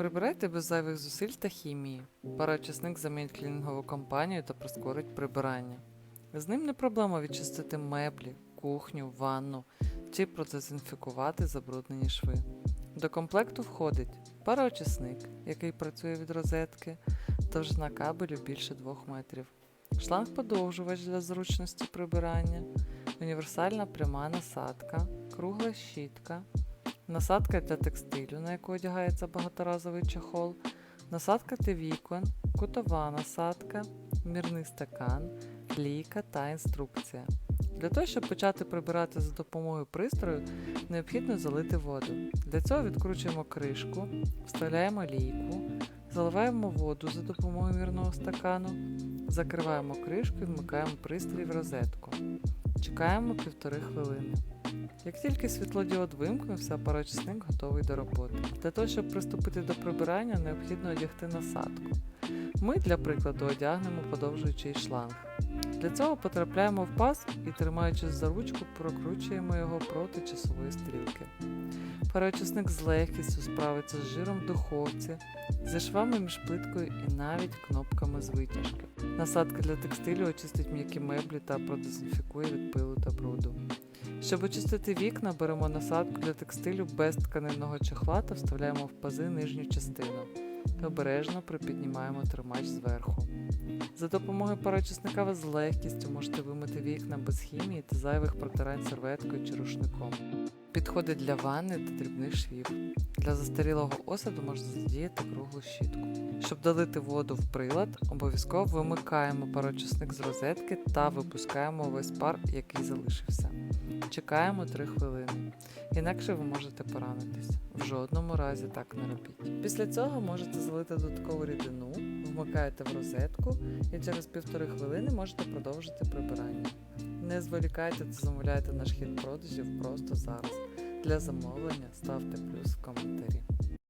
Прибирайте без зайвих зусиль та хімії. Пароочисник замінить клінінгову компанію та прискорить прибирання. З ним не проблема відчистити меблі, кухню, ванну чи продезінфікувати забруднені шви. До комплекту входить пароочисник, який працює від розетки, довжина кабелю більше 2 метрів, шланг-подовжувач для зручності прибирання, універсальна пряма насадка, кругла щітка, насадка для текстилю, на яку одягається багаторазовий чохол, насадка для вікон, кутова насадка, мірний стакан, лійка та інструкція. Для того, щоб почати прибирати за допомогою пристрою, необхідно залити воду. Для цього відкручуємо кришку, вставляємо лійку, заливаємо воду за допомогою мірного стакану, закриваємо кришку і вмикаємо пристрій в розетку. Чекаємо півтори хвилини. Як тільки світлодіод вимкнувся, парочисник готовий до роботи. Для того, щоб приступити до прибирання, необхідно одягти насадку. Ми, для прикладу, одягнемо подовжуючий шланг. Для цього потрапляємо в паз і, тримаючись за ручку, прокручуємо його проти часової стрілки. Пароочисник з легкістю справиться з жиром в духовці, зі швами між плиткою і навіть кнопками з витяжки. Насадка для текстилю очистить м'які меблі та продезінфікує від пилу та бруду. Щоб очистити вікна, беремо насадку для текстилю без тканинного чохла та вставляємо в пази нижню частину. Обережно припіднімаємо тримач зверху. За допомогою пароочисника ви з легкістю можете вимити вікна без хімії та зайвих протирань серветкою чи рушником. Підходить для ванни та дрібних швів. Для застарілого осаду можна задіяти круглу щітку. Щоб долити воду в прилад, обов'язково вимикаємо пароочисник з розетки та випускаємо весь пар, який залишився. Чекаємо 3 хвилини. Інакше ви можете поранитись. В жодному разі так не робіть. Після цього можете залити додаткову рідину, вмикаєте в розетку і через півтори хвилини можете продовжити прибирання. Не зволікайте та замовляйте наш хід продажів просто зараз. Для замовлення ставте плюс в коментарі.